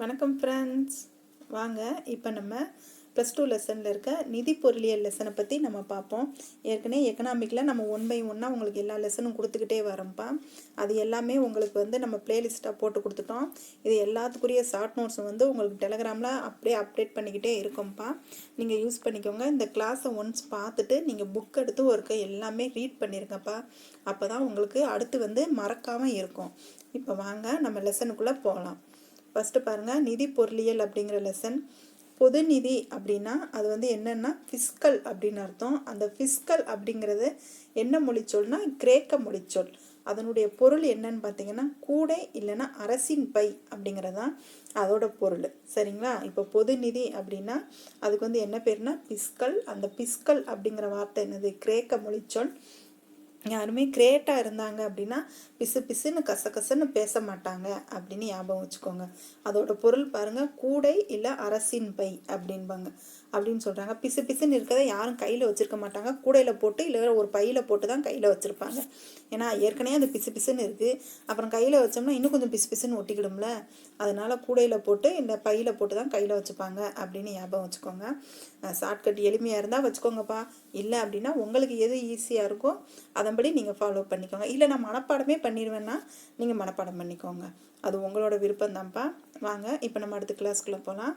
வணக்கம் ஃப்ரெண்ட்ஸ் வாங்க இப்போ நம்ம ப்ளஸ் டூ லெசனில் இருக்க நிதி பொருளியல் லெசனை பற்றி நம்ம பார்ப்போம். ஏற்கனவே எக்கனாமிக்கில் நம்ம ஒன் பை ஒன்னாக உங்களுக்கு எல்லா லெசனும் கொடுத்துக்கிட்டே வரோம்ப்பா. அது எல்லாமே உங்களுக்கு வந்து நம்ம பிளேலிஸ்ட்டாக போட்டு கொடுத்துட்டோம். இது எல்லாத்துக்குரிய ஷார்ட் நோட்ஸும் வந்து உங்களுக்கு டெலகிராமில் அப்படியே அப்டேட் பண்ணிக்கிட்டே இருக்கோம்ப்பா. நீங்கள் யூஸ் பண்ணிக்கோங்க. இந்த கிளாஸை ஒன்ஸ் பார்த்துட்டு நீங்கள் புக் எடுத்து ஒருக்க எல்லாமே ரீட் பண்ணிருங்கப்பா. அப்போ தான் உங்களுக்கு அடுத்து வந்து மறக்காமல் இருக்கும். இப்போ வாங்க நம்ம லெசனுக்குள்ளே போகலாம். ஃபஸ்ட்டு பாருங்கள் நிதி பொருளியல் அப்படிங்கிற லெசன் பொது நிதி அப்படின்னா அது வந்து என்னென்னா ஃபிஸ்கல் அப்படின்னு அர்த்தம். அந்த ஃபிஸ்கல் அப்படிங்கிறது என்ன மொழிச்சொல்னா கிரேக்க மொழிச்சொல். அதனுடைய பொருள் என்னன்னு பார்த்தீங்கன்னா கூடை இல்லைன்னா அரசின் பை அப்படிங்கிறதான் அதோட பொருள். சரிங்களா? இப்போ பொது நிதி அப்படின்னா அதுக்கு வந்து என்ன பேர்னா பிஸ்கல் அந்த பிஸ்கல் அப்படிங்கிற வார்த்தை என்னது? கிரேக்க மொழிச்சொல். யாருமே கிரேட்டாக இருந்தாங்க அப்படின்னா பிசு பிசுன்னு கசகசன்னு பேச மாட்டாங்க அப்படின்னு ஞாபகம் வச்சுக்கோங்க. அதோட பொருள் பாருங்கள் கூடை இல்லை அரசின் பை அப்படின்பாங்க அப்படின்னு சொல்கிறாங்க பிசு பிசுன்னு இருக்கிறத யாரும் கையில் வச்சுருக்க மாட்டாங்க. கூடையில் போட்டு இல்லை ஒரு பையில் போட்டு தான் கையில் வச்சுருப்பாங்க. ஏன்னா ஏற்கனவே அந்த பிசு பிசுன்னு இருக்குது அப்புறம் கையில் வச்சோம்னா இன்னும் கொஞ்சம் பிசு பிசுன்னு ஒட்டிக்கிடும்ல. அதனால் கூடையில் போட்டு இந்த பையில் போட்டு தான் கையில் வச்சுப்பாங்க அப்படின்னு ஞாபகம் வச்சுக்கோங்க. ஷார்ட்கட் எளிமையாக இருந்தால் வச்சுக்கோங்கப்பா. இல்லை அப்படின்னா உங்களுக்கு எது ஈஸியாக இருக்கோ அதன்படி நீங்கள் ஃபாலோ பண்ணிக்கோங்க. இல்லை நான் மனப்பாடமே பண்ணிடுவேன்னா நீங்கள் மனப்பாடம் பண்ணிக்கோங்க. அது உங்களோட விருப்பம்தான்ப்பா. வாங்க இப்போ நம்ம அடுத்த கிளாஸ்க்குள்ளே போகலாம்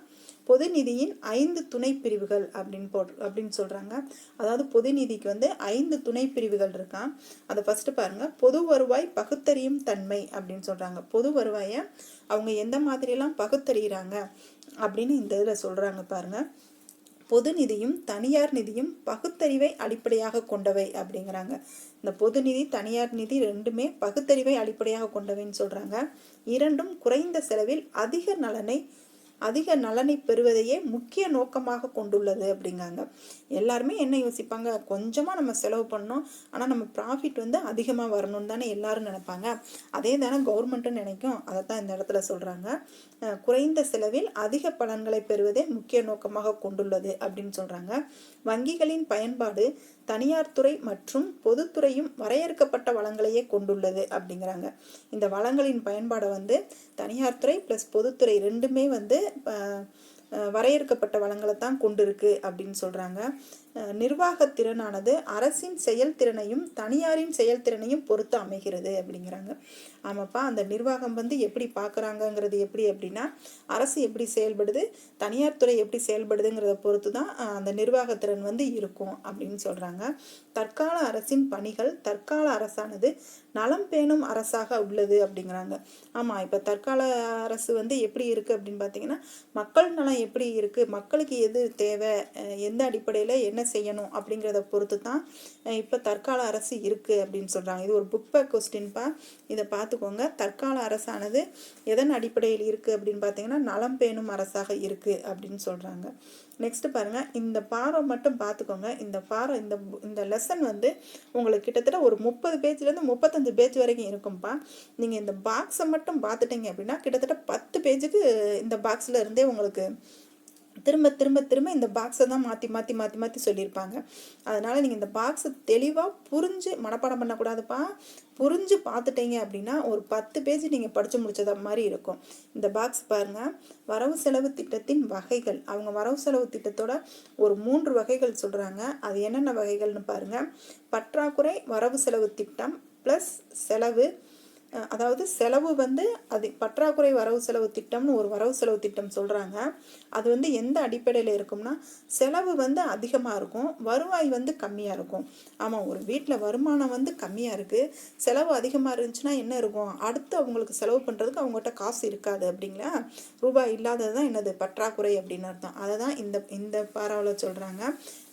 பொது நிதியின் ஐந்து துணை பிரிவுகள் அப்படின்னு போட் அப்படின்னு சொல்கிறாங்க அதாவது பொது நிதிக்கு வந்து ஐந்து துணை பிரிவுகள் இருக்கான் அதை ஃபஸ்ட்டு பாருங்கள் பொது வருவாய் பகுத்தறியும் தன்மை அப்படின்னு சொல்கிறாங்க பொது வருவாயை அவங்க எந்த மாதிரியெல்லாம் பகுத்தறிகிறாங்க அப்படின்னு இந்த இதில் சொல்கிறாங்க பாருங்கள் பொது நிதியும் தனியார் நிதியும் பகுத்தறிவை அடிப்படையாக கொண்டவை அப்படிங்கிறாங்க. இந்த பொது நிதி தனியார் நிதி ரெண்டுமே பகுத்தறிவை அடிப்படையாக கொண்டவைன்னு சொல்கிறாங்க இரண்டும் குறைந்த செலவில் அதிக நலனை அதிக நலனை பெறுவதையே முக்கிய நோக்கமாக கொண்டுள்ளது அப்படிங்காங்க. எல்லாருமே என்ன யோசிப்பாங்க? கொஞ்சமாக நம்ம செலவு பண்ணோம் ஆனால் நம்ம ப்ராஃபிட் வந்து அதிகமாக வரணும்னு தானே எல்லாரும் நினைப்பாங்க. அதே தானே கவர்மெண்ட்டும் நினைக்கும். அதை தான் இந்த இடத்துல சொல்கிறாங்க குறைந்த செலவில் அதிக பலன்களை பெறுவதே முக்கிய நோக்கமாக கொண்டுள்ளது அப்படின்னு சொல்கிறாங்க வங்கிகளின் பயன்பாடு தனியார் துறை மற்றும் பொதுத்துறையும் வரையறுக்கப்பட்ட வளங்களையே கொண்டுள்ளது அப்படிங்கிறாங்க. இந்த வளங்களின் பயன்பாடை வந்து தனியார் துறை ப்ளஸ் பொதுத்துறை ரெண்டுமே வந்து வரையறுக்கப்பட்ட வளங்களை தான் கொண்டிருக்கு அப்படின்னு சொல்கிறாங்க நிர்வாகத்திறனானது அரசின் செயல்திறனையும் தனியாரின் செயல்திறனையும் பொறுத்து அமைகிறது அப்படிங்கிறாங்க. ஆமாப்பா அந்த நிர்வாகம் வந்து எப்படி பார்க்குறாங்கங்கிறது எப்படி அப்படின்னா அரசு எப்படி செயல்படுது தனியார் துறை எப்படி செயல்படுதுங்கிறத பொறுத்து தான் அந்த நிர்வாகத்திறன் வந்து இருக்கும் அப்படின்னு சொல்கிறாங்க தற்கால அரசின் பணிகள் தற்கால அரசானது நலம் பேணும் அரசாக உள்ளது அப்படிங்கிறாங்க. ஆமாம் இப்போ தற்கால அரசு வந்து எப்படி இருக்குது அப்படின்னு பார்த்தீங்கன்னா மக்கள் நலம் எப்படி இருக்குது மக்களுக்கு எது தேவை எந்த அடிப்படையில் என்ன செய்யணும் அப்படிங்கிறத பொறுத்து தான் இப்போ தற்கால அரசு இருக்குது அப்படின்னு சொல்கிறாங்க இது ஒரு புக் பேக் கொஸ்டின்ப்பா இதை பார்த்துக்கோங்க. தற்கால அரசானது எதன் அடிப்படையில் இருக்குது அப்படின்னு பார்த்தீங்கன்னா நலம் பேணும் அரசாக இருக்குது அப்படின்னு சொல்கிறாங்க நெக்ஸ்ட் பாருங்கள் இந்த பாரம் மட்டும் பார்த்துக்கோங்க. இந்த பாரம் இந்த இந்த லெசன் வந்து உங்களுக்கு கிட்டத்தட்ட ஒரு முப்பது பேஜ்லேருந்து முப்பத்தஞ்சு பேஜ் வரைக்கும் இருக்கும்ப்பா நீங்கள் இந்த பாக்ஸை மட்டும் பார்த்துட்டீங்க அப்படின்னா கிட்டத்தட்ட பத்து பேஜுக்கு இந்த பாக்ஸில் இருந்தே உங்களுக்கு திரும்ப திரும்ப திரும்ப இந்த பாக்ஸை தான் மாற்றி மாற்றி மாற்றி மாற்றி சொல்லியிருப்பாங்க. அதனால் நீங்கள் இந்த பாக்ஸை தெளிவாக புரிஞ்சு மனப்பாடம் பண்ணக்கூடாதுப்பா. புரிஞ்சு பார்த்துட்டீங்க அப்படின்னா ஒரு பத்து பேஜ் நீங்கள் படித்து முடிச்சத மாதிரி இருக்கும். இந்த பாக்ஸ் பாருங்கள் வரவு செலவு திட்டத்தின் வகைகள். அவங்க வரவு செலவு திட்டத்தோட ஒரு மூன்று வகைகள் சொல்கிறாங்க அது என்னென்ன வகைகள்னு பாருங்கள் பற்றாக்குறை வரவு செலவு திட்டம் ப்ளஸ் செலவு அதாவது செலவு வந்து அது பற்றாக்குறை வரவு செலவு திட்டம்னு ஒரு வரவு செலவு திட்டம் சொல்கிறாங்க அது வந்து எந்த அடிப்படையில் இருக்கும்னா செலவு வந்து அதிகமாக இருக்கும் வருவாய் வந்து கம்மியாக இருக்கும். ஆமாம் ஒரு வீட்டில் வருமானம் வந்து கம்மியாக இருக்குது செலவு அதிகமாக இருந்துச்சுன்னா என்ன இருக்கும்? அடுத்து அவங்களுக்கு செலவு பண்ணுறதுக்கு அவங்ககிட்ட காசு இருக்காது அப்படிங்களா? ரூபாய் இல்லாதது தான் என்னது? பற்றாக்குறை அப்படின்னு அர்த்தம். அதை தான் இந்த இந்த பாராவில் சொல்கிறாங்க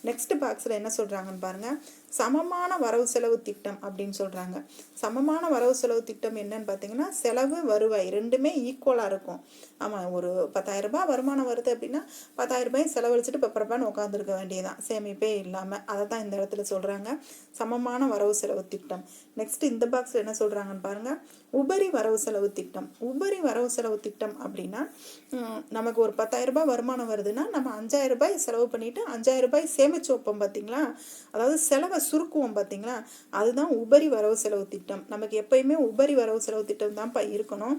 நெக்ஸ்ட் பாக்ஸில் என்ன சொல்கிறாங்கன்னு பாருங்கள் சமமான வரவு செலவு திட்டம் அப்படின்னு சொல்கிறாங்க சமமான வரவு செலவு திட்டம் என்னன்னு பார்த்தீங்கன்னா செலவு வருவாய் ரெண்டுமே ஈக்குவலாக இருக்கும். ஆமாம் ஒரு பத்தாயிரம் ரூபாய் வருமானம் வருது அப்படின்னா பத்தாயிரம் ரூபாய் செலவழிச்சிட்டு பெப்பரப்பான்னு உட்காந்துருக்க வேண்டியதான் சேமிப்பே இல்லாமல் அதை தான் இந்த இடத்துல சொல்கிறாங்க சமமான வரவு செலவு திட்டம். நெக்ஸ்ட் இந்த பாக்ஸில் என்ன சொல்கிறாங்கன்னு பாருங்கள் உபரி வரவு செலவு திட்டம். உபரி வரவு செலவு திட்டம் அப்படின்னா நமக்கு ஒரு பத்தாயிரம் ரூபாய் வருமானம் வருதுன்னா நம்ம அஞ்சாயிரம் ரூபாய் செலவு பண்ணிவிட்டு அஞ்சாயிரம் ரூபாய் சேமிச்சு வைப்போம் பார்த்தீங்களா? அதாவது செலவை சுருக்குவோம் பார்த்தீங்களா? அதுதான் உபரி வரவு செலவு திட்டம். நமக்கு எப்பயுமே உபரி வரவு செலவு திட்டம் தான்ப்பா இருக்கணும்.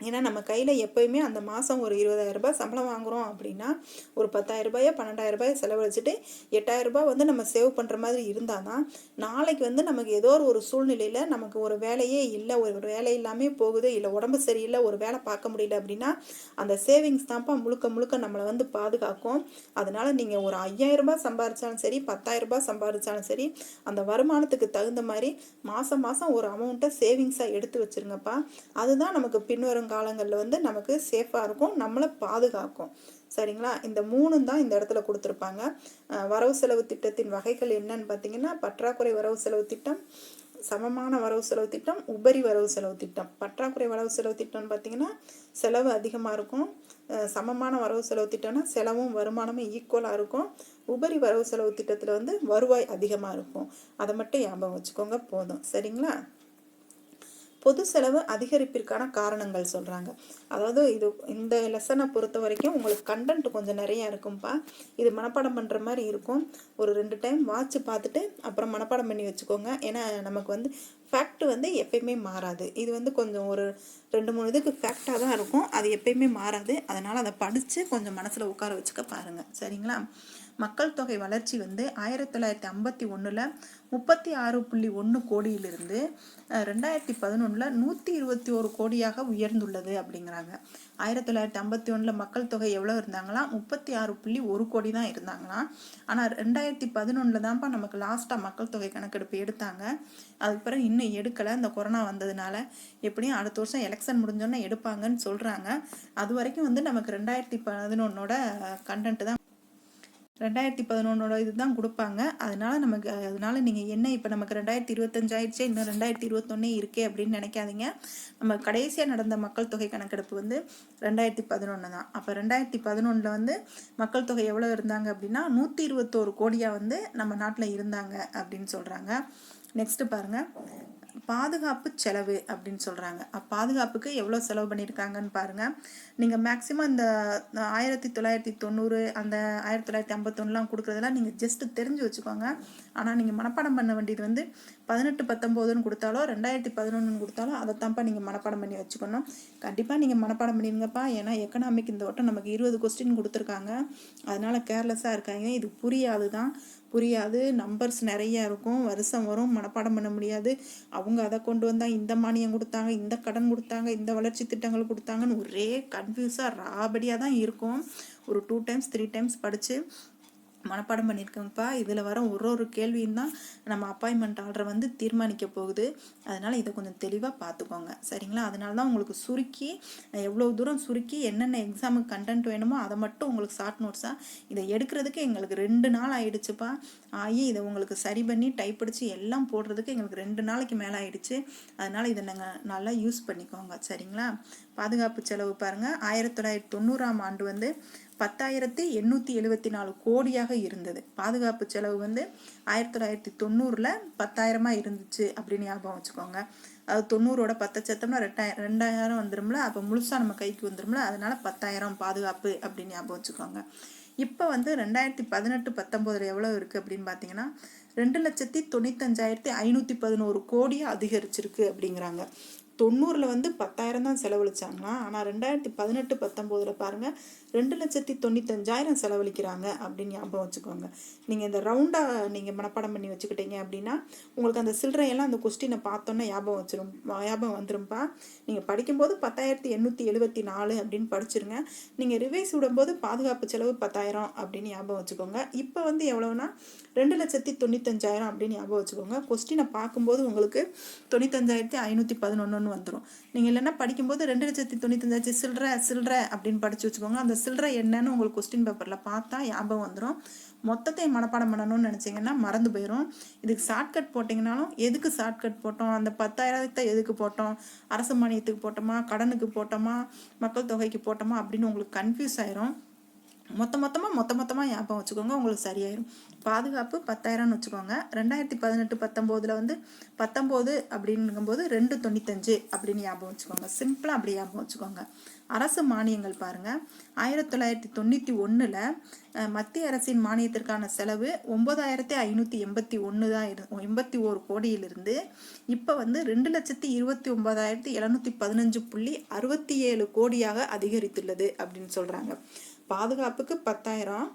ஏன்னா நம்ம கையில் எப்போயுமே அந்த மாதம் ஒரு இருபதாயிரம் ரூபாய் சம்பளம் வாங்குகிறோம் அப்படின்னா ஒரு பத்தாயிரம் ரூபாயோ பன்னெண்டாயிரம் ரூபாயை செலவழிச்சிட்டு எட்டாயிரம் ரூபாய் வந்து நம்ம சேவ் பண்ணுற மாதிரி இருந்தால் தான் நாளைக்கு வந்து நமக்கு ஏதோ ஒரு சூழ்நிலையில் நமக்கு ஒரு வேலையே இல்லை ஒரு வேலை இல்லாமல் போகுது இல்லை உடம்பு சரியில்லை ஒரு வேலை பார்க்க முடியல அப்படின்னா அந்த சேவிங்ஸ் தான்ப்பா முழுக்க முழுக்க நம்மளை வந்து பாதுகாக்கும். அதனால் நீங்கள் ஒரு ஐயாயிரம் ரூபாய் சம்பாதிச்சாலும் சரி பத்தாயிரம் ரூபாய் சம்பாதிச்சாலும் சரி அந்த வருமானத்துக்கு தகுந்த மாதிரி மாதம் மாதம் ஒரு அமௌண்ட்டை சேவிங்ஸாக எடுத்து வச்சுருங்கப்பா. அதுதான் நமக்கு பின்வரும் காலங்களில் வந்து நமக்கு சேஃபாக இருக்கும் நம்மளை பாதுகாக்கும். சரிங்களா? இந்த மூணும் தான் இந்த இடத்துல கொடுத்துருப்பாங்க. வரவு செலவு திட்டத்தின் வகைகள் என்னன்னு பார்த்தீங்கன்னா பற்றாக்குறை வரவு செலவு திட்டம் சமமான வரவு செலவு திட்டம் உபரி வரவு செலவு திட்டம். பற்றாக்குறை வரவு செலவு திட்டம்னு பார்த்தீங்கன்னா செலவு அதிகமாக இருக்கும். சமமான வரவு செலவு திட்டம்னா செலவும் வருமானமும் ஈக்குவலாக இருக்கும். உபரி வரவு செலவு திட்டத்தில் வந்து வருவாய் அதிகமாக இருக்கும். அதை மட்டும் ஞாபகம் வச்சுக்கோங்க போதும். சரிங்களா? பொது செலவு அதிகரிப்பிற்கான காரணங்கள் சொல்கிறாங்க அதாவது இது இந்த லெசனை பொறுத்த வரைக்கும் உங்களுக்கு கண்டென்ட் கொஞ்சம் நிறையா இருக்கும்ப்பா இது மனப்பாடம் பண்ணுற மாதிரி இருக்கும். ஒரு ரெண்டு டைம் வாட்ச் பார்த்துட்டு அப்புறம் மனப்பாடம் பண்ணி வச்சுக்கோங்க. ஏன்னா நமக்கு வந்து ஃபேக்ட் வந்து எப்பயுமே மாறாது. இது வந்து கொஞ்சம் ஒரு ரெண்டு மூணு இதுக்கு ஃபேக்டாக தான் இருக்கும். அது எப்பயுமே மாறாது. அதனால் அதை படித்து கொஞ்சம் மனசில் உட்கார வச்சுக்க பாருங்கள் சரிங்களா? மக்கள் தொகை வளர்ச்சி வந்து ஆயிரத்தி தொள்ளாயிரத்தி ஐம்பத்தி ஒன்றில் முப்பத்தி ஆறு புள்ளி ஒன்று கோடியிலிருந்து ரெண்டாயிரத்தி பதினொன்றில் நூற்றி இருபத்தி ஒரு கோடியாக உயர்ந்துள்ளது அப்படிங்கிறாங்க. ஆயிரத்தி தொள்ளாயிரத்தி ஐம்பத்தி ஒன்றில் மக்கள் தொகை எவ்வளோ இருந்தாங்களாம் முப்பத்தி ஆறு புள்ளி ஒரு கோடி தான் இருந்தாங்களாம் ஆனால் ரெண்டாயிரத்தி பதினொன்றில் தான்ப்பா நமக்கு லாஸ்ட்டாக மக்கள் தொகை கணக்கெடுப்பு எடுத்தாங்க. அதுக்கு பிறகு இன்னும் எடுக்கலை. இந்த கொரோனா வந்ததுனால எப்படியும் அடுத்த வருஷம் எலெக்ஷன் முடிஞ்சோன்னே எடுப்பாங்கன்னு சொல்கிறாங்க அது வரைக்கும் வந்து நமக்கு ரெண்டாயிரத்தி பதினொன்னோட கண்டென்ட் தான் ரெண்டாயிரத்தி பதினொன்னோட இதுதான் கொடுப்பாங்க. அதனால நமக்கு அதனால நீங்கள் என்ன இப்போ நமக்கு ரெண்டாயிரத்தி இருபத்தஞ்சாயிடுச்சு இன்னும் ரெண்டாயிரத்தி இருபத்தொன்னே இருக்கே அப்படின்னு நினைக்காதீங்க. நம்ம கடைசியாக நடந்த மக்கள் தொகை கணக்கெடுப்பு வந்து ரெண்டாயிரத்தி பதினொன்று தான். அப்போ ரெண்டாயிரத்தி பதினொன்றில் வந்து மக்கள் தொகை எவ்வளோ இருந்தாங்க அப்படின்னா நூற்றி இருபத்தோரு கோடியாக வந்து நம்ம நாட்டில் இருந்தாங்க அப்படின்னு சொல்கிறாங்க நெக்ஸ்ட்டு பாருங்கள் பாதுகாப்பு செலவு அப்படின்னு சொல்கிறாங்க பாதுகாப்புக்கு எவ்வளோ செலவு பண்ணியிருக்காங்கன்னு பாருங்கள் நீங்கள் மேக்ஸிமம் இந்த ஆயிரத்தி தொள்ளாயிரத்தி தொண்ணூறு அந்த ஆயிரத்தி தொள்ளாயிரத்தி ஐம்பத்தொன்னுலாம் கொடுக்குறதெல்லாம் நீங்கள் ஜஸ்ட்டு தெரிஞ்சு வச்சுக்கோங்க. ஆனால் நீங்கள் மனப்பாடம் பண்ண வேண்டியது வந்து பதினெட்டு பத்தொம்போதுன்னு கொடுத்தாலோ ரெண்டாயிரத்தி பதினொன்றுன்னு கொடுத்தாலோ அதை தான்ப்பா நீங்கள் மனப்பாடம் பண்ணி வச்சுக்கணும். கண்டிப்பாக நீங்கள் மனப்பாடம் பண்ணிடுங்கப்பா ஏன்னா எக்கனாமிக் இந்த வட்டம் நமக்கு இருபது கொஸ்டின் கொடுத்துருக்காங்க. அதனால் கேர்லெஸ்ஸாக இருக்காங்க இது புரியாது தான் புரியாது. நம்பர்ஸ் நிறைய இருக்கும். வருஷம் வரும். மனப்பாடம் பண்ண முடியாது. அவங்க அதை கொண்டு வந்தால் இந்த மானியம் கொடுத்தாங்க இந்த கடன் கொடுத்தாங்க இந்த வளர்ச்சி திட்டங்கள் கொடுத்தாங்கன்னு ஒரே கன்ஃபியூஸாக ராபடியாக தான் இருக்கும். ஒரு டூ டைம்ஸ் த்ரீ டைம்ஸ் படித்து மனப்பாடம் பண்ணியிருக்கேன்ப்பா. இதில் வர ஒரு ஒரு கேள்வியும் தான் நம்ம அப்பாயின்மெண்ட் ஆர்டரை வந்து தீர்மானிக்க போகுது. அதனால் இதை கொஞ்சம் தெளிவாக பார்த்துக்கோங்க சரிங்களா? அதனால தான் உங்களுக்கு சுருக்கி எவ்வளோ தூரம் சுருக்கி என்னென்ன எக்ஸாமுக்கு கண்டென்ட் வேணுமோ அதை மட்டும் உங்களுக்கு ஷார்ட் நோட்ஸாக இதை எடுக்கிறதுக்கு எங்களுக்கு ரெண்டு நாள் ஆயிடுச்சுப்பா. ஆகி இதை உங்களுக்கு சரி பண்ணி டைப் அடித்து எல்லாம் போடுறதுக்கு எங்களுக்கு ரெண்டு நாளைக்கு மேலே ஆயிடுச்சு. அதனால் இதை நாங்கள் நல்லா யூஸ் பண்ணிக்கோங்க. சரிங்களா? பாதுகாப்பு செலவு பாருங்கள் ஆயிரத்தி தொள்ளாயிரத்தி தொண்ணூறாம் ஆண்டு வந்து பத்தாயிரத்தி எண்ணூற்றி எழுபத்தி நாலு கோடியாக இருந்தது. பாதுகாப்பு செலவு வந்து ஆயிரத்தி தொள்ளாயிரத்தி தொண்ணூறில் பத்தாயிரமாக இருந்துச்சு அப்படின்னு ஞாபகம் வச்சுக்கோங்க. அது தொண்ணூறோட பத்து சத்தம்னா ரெண்டாயிரம் ரெண்டாயிரம் வந்துடும்ல அப்போ முழுசாக நம்ம கைக்கு வந்துடும்ல அதனால பத்தாயிரம் பாதுகாப்பு அப்படின்னு ஞாபகம் வச்சுக்கோங்க. இப்போ வந்து ரெண்டாயிரத்தி பதினெட்டு பத்தொம்போதில் எவ்வளோ இருக்குது அப்படின்னு பார்த்தீங்கன்னா ரெண்டு லட்சத்தி தொண்ணூத்தஞ்சாயிரத்தி ஐநூற்றி பதினோரு கோடியாக அதிகரிச்சிருக்கு அப்படிங்கிறாங்க. தொண்ணூறில் வந்து பத்தாயிரம் தான் செலவழிச்சாங்களாம் ஆனால் ரெண்டாயிரத்தி பதினெட்டு பத்தொம்போதில் பாருங்கள் ரெண்டு லட்சத்தி தொண்ணூத்தஞ்சாயிரம் செலவழிக்கிறாங்க அப்படின்னு ஞாபகம் வச்சுக்கோங்க. நீங்கள் இந்த ரவுண்டாக நீங்கள் மனப்பாடம் பண்ணி வச்சுக்கிட்டீங்க அப்படின்னா உங்களுக்கு அந்த சில்லறையெல்லாம் அந்த கொஸ்டினை பார்த்தோன்னே ஞாபகம் வச்சிரும் ஞாபகம் வந்துரும்ப்பா நீங்கள் படிக்கும்போது பத்தாயிரத்தி எண்ணூற்றி எழுபத்தி நாலு அப்படின்னு படிச்சிருங்க. நீங்கள் ரிவைஸ் விடும்போது பாதுகாப்பு செலவு பத்தாயிரம் அப்படின்னு ஞாபகம் வச்சுக்கோங்க. இப்போ வந்து எவ்வளோனா ரெண்டு லட்சத்தி தொண்ணூத்தஞ்சாயிரம் அப்படின்னு ஞாபகம் வச்சுக்கோங்க. கொஸ்டினை பார்க்கும்போது உங்களுக்கு தொண்ணூத்தஞ்சாயிரத்தி ஐநூற்றி பதினொன்றுன்னு வந்துடும் நீங்கள் இல்லைன்னா படிக்கும்போது ரெண்டு லட்சத்தி தொண்ணூத்தஞ்சாயிரத்தி சில்லற சில்லற அப்படின்னு படித்து வச்சுக்கோங்க. அந்த சில்லற என்னன்னு உங்களுக்கு கொஸ்டின் பேப்பரில் பார்த்தா ஞாபகம் வந்துடும் மொத்தத்தை மனப்பாடம் பண்ணணும்னு நினச்சிங்கன்னா மறந்து போயிடும் இதுக்கு ஷார்ட்கட் போட்டிங்கனாலும் எதுக்கு ஷார்ட்கட் போட்டோம்? அந்த பத்தாயிரத்தை எதுக்கு போட்டோம்? அரசு மானியத்துக்கு போட்டோமா? கடனுக்கு போட்டோமா? மக்கள் தொகைக்கு போட்டோமா? அப்படின்னு உங்களுக்கு கன்ஃபியூஸ் ஆயிரும். மொத்த மொத்தமாக மொத்த மொத்தமாக ஞாபகம் வச்சுக்கோங்க உங்களுக்கு சரியாயிடும் பாதுகாப்பு பத்தாயிரம்னு வச்சுக்கோங்க. ரெண்டாயிரத்தி பதினெட்டு பத்தொம்போதில் வந்து பத்தொம்போது அப்படிங்கும்போது ரெண்டு தொண்ணூத்தஞ்சு அப்படின்னு ஞாபகம் வச்சுக்கோங்க. சிம்பிளாக அப்படி ஞாபகம் வச்சுக்கோங்க. அரசு மானியங்கள் பாருங்கள் ஆயிரத்தி தொள்ளாயிரத்தி தொண்ணூற்றி ஒன்றில் மத்திய அரசின் மானியத்திற்கான செலவு ஒம்பதாயிரத்தி ஐநூற்றி எண்பத்தி ஒன்று தான் இரு எண்பத்தி ஓரு கோடியிலிருந்து இப்போ வந்து ரெண்டு லட்சத்தி இருபத்தி ஒன்பதாயிரத்தி எழுநூற்றி பதினஞ்சு புள்ளி அறுபத்தி ஏழு கோடியாக அதிகரித்துள்ளது அப்படின்னு சொல்கிறாங்க பாதுகாப்புக்கு பத்தாயிரம்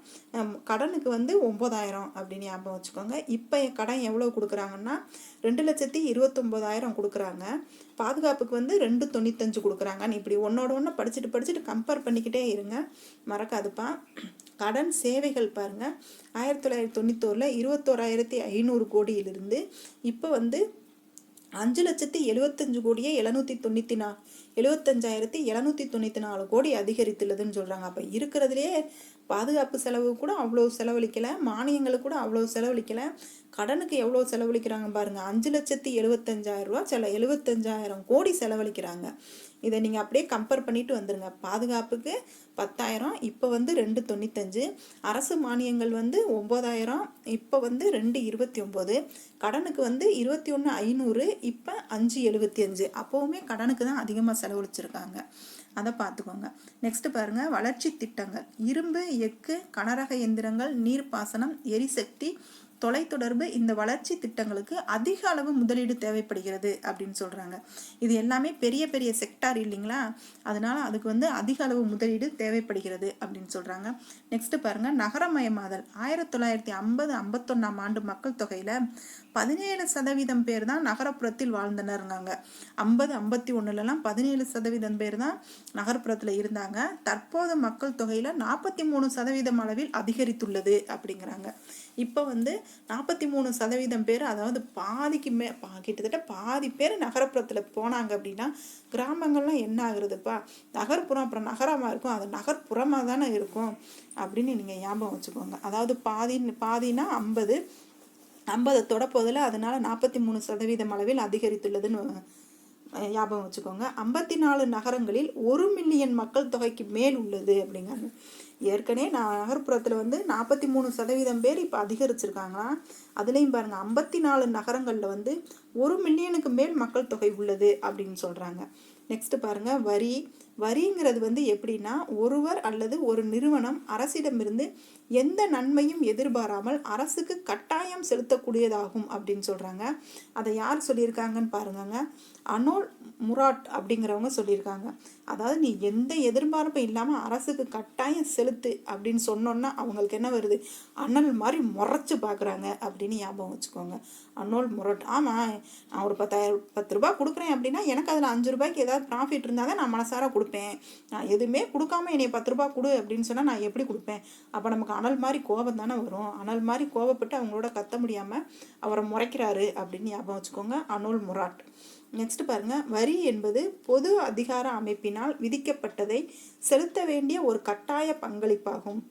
கடனுக்கு வந்து ஒம்பதாயிரம் அப்படின்னு ஞாபகம் வச்சுக்கோங்க. இப்போ கடன் எவ்வளோ கொடுக்குறாங்கன்னா ரெண்டு லட்சத்தி இருபத்தொம்போதாயிரம் கொடுக்குறாங்க. பாதுகாப்புக்கு வந்து ரெண்டு தொண்ணூத்தஞ்சு கொடுக்குறாங்கன்னு இப்படி ஒன்னோட ஒன்று படிச்சுட்டு படிச்சுட்டு கம்பேர் பண்ணிக்கிட்டே இருங்க. மறக்காதுப்பா. கடன் சேவைகள் பாருங்கள் ஆயிரத்தி தொள்ளாயிரத்தி தொண்ணூத்தோரில் இருபத்தோராயிரத்தி ஐநூறு கோடியிலிருந்து இப்போ வந்து அஞ்சு லட்சத்தி எழுவத்தஞ்சு கோடியே எழுநூற்றி தொண்ணூற்றி நா எழுவத்தஞ்சாயிரத்தி எழுநூற்றி தொண்ணூற்றி நாலு கோடி அதிகரித்துள்ளதுன்னு சொல்கிறாங்க அப்போ இருக்கிறதுலையே பாதுகாப்பு செலவு கூட அவ்வளோ செலவழிக்கலை. மானியங்களுக்கு கூட அவ்வளோ செலவழிக்கலை. கடனுக்கு எவ்வளோ செலவழிக்கிறாங்க பாருங்கள் அஞ்சு லட்சத்தி எழுவத்தஞ்சாயிரம் ரூபா சில எழுவத்தஞ்சாயிரம் கோடி செலவழிக்கிறாங்க. இதை நீங்கள் அப்படியே கம்பேர் பண்ணிட்டு வந்துடுங்க பாதுகாப்புக்கு பத்தாயிரம் இப்போ வந்து ரெண்டு தொண்ணூத்தஞ்சு. அரசு மானியங்கள் வந்து ஒம்பதாயிரம் இப்போ வந்து ரெண்டு இருபத்தி ஒம்பது கடனுக்கு வந்து இருபத்தி ஒன்று ஐநூறு இப்போ அஞ்சு எழுபத்தி அஞ்சு அப்போவுமே கடனுக்கு தான் அதிகமாக செலவழிச்சிருக்காங்க. அதை பார்த்துக்கோங்க. நெக்ஸ்ட் பாருங்க. வளர்ச்சி திட்டங்கள். இரும்பு எஃகு கனரக எந்திரங்கள் நீர்ப்பாசனம் எரிசக்தி தொலைத்தொடர்பு இந்த வளர்ச்சி திட்டங்களுக்கு அதிக அளவு முதலீடு தேவைப்படுகிறது அப்படின்னு சொல்கிறாங்க இது எல்லாமே பெரிய பெரிய செக்டார் இல்லைங்களா? அதனால அதுக்கு வந்து அதிக அளவு முதலீடு தேவைப்படுகிறது அப்படின்னு சொல்கிறாங்க நெக்ஸ்ட்டு பாருங்க நகரமயமாதல். ஆயிரத்தி தொள்ளாயிரத்தி ஐம்பது ஐம்பத்தொன்னாம் ஆண்டு மக்கள் தொகையில் பதினேழு சதவீதம் பேர் தான் நகரப்புறத்தில் வாழ்ந்தனருங்காங்க ஐம்பது ஐம்பத்தி ஒன்றுலலாம் பதினேழு சதவீதம் பேர் தான் நகர்ப்புறத்தில் இருந்தாங்க. தற்போது மக்கள் தொகையில் நாற்பத்தி மூணு சதவீதம் அளவில் அதிகரித்துள்ளது அப்படிங்கிறாங்க. இப்போ வந்து நாற்பத்தி மூணு சதவீதம் பேர் அதாவது பாதிக்கு மே பா கிட்டத்தட்ட பாதி பேர் நகரப்புறத்தில் போனாங்க அப்படின்னா கிராமங்கள்லாம் என்ன ஆகுறதுப்பா? நகர்ப்புறம் அப்புறம் நகரமாக இருக்கும். அது நகர்ப்புறமாக தானே இருக்கும் அப்படின்னு நீங்கள் ஞாபகம் வச்சுக்கோங்க. அதாவது பாதி பாதினா ஐம்பது ஐம்பதை தொடப்போதில் அதனால் நாற்பத்தி மூணு சதவீதம் அளவில் அதிகரித்துள்ளதுன்னு ஞாபகம் வச்சுக்கோங்க. ஐம்பத்தி நாலு நகரங்களில் ஒரு மில்லியன் மக்கள் தொகைக்கு மேல் உள்ளது அப்படிங்கிறாங்க. ஏற்கனவே நான் நகர்ப்புறத்தில் வந்து நாற்பத்தி மூணு சதவீதம் பேர் இப்போ அதிகரிச்சிருக்காங்களாம் அதுலேயும் பாருங்கள் ஐம்பத்தி நாலு நகரங்களில் வந்து ஒரு மில்லியனுக்கு மேல் மக்கள் தொகை உள்ளது அப்படின்னு சொல்கிறாங்க நெக்ஸ்ட் பாருங்கள் வரி. வரிங்கிறது வந்து எப்படின்னா ஒருவர் அல்லது ஒரு நிறுவனம் அரசிடமிருந்து எந்த நன்மையும் எதிர்பாராமல் அரசுக்கு கட்டாயம் செலுத்தக்கூடியதாகும் அப்படின்னு சொல்கிறாங்க அதை யார் சொல்லியிருக்காங்கன்னு பாருங்கங்க. அனோல் முராட் அப்படிங்கிறவங்க சொல்லியிருக்காங்க. அதாவது நீ எந்த எதிர்பார்ப்பும் இல்லாமல் அரசுக்கு கட்டாயம் செலுத்து அப்படின்னு சொன்னோன்னா அவங்களுக்கு என்ன வருது? அனல் மாதிரி முறைச்சி பார்க்குறாங்க அப்படின்னு ஞாபகம் வச்சுக்கோங்க. அனோல் முரட். ஆமாம் நான் ஒரு பத்தாயிரம் பத்து ரூபாய் கொடுக்குறேன் அப்படின்னா எனக்கு அதில் அஞ்சு ரூபாய்க்கு ஏதாவது ப்ராஃபிட் இருந்தால் தான் நான் மனசார கொடுப்பேன். நான் எதுவுமே கொடுக்காம என்னை பத்து ரூபாய் கொடு அப்படின்னு சொன்னால் நான் எப்படி கொடுப்பேன்? அப்போ நமக்கு அனல் மாதிரி கோபம் தானே வரும். அனல் மாதிரி கோபப்பட்டு அவங்களோட கத்த முடியாமல் அவரை முறைக்கிறாரு அப்படின்னு ஞாபகம் வச்சுக்கோங்க. அனோல் முராட். நெக்ஸ்ட் பாருங்க. வரி என்பது பொது அதிகார அமைப்பினால் விதிக்கப்பட்டதை செலுத்த வேண்டிய ஒரு கட்டாய பங்களிப்பாகும்.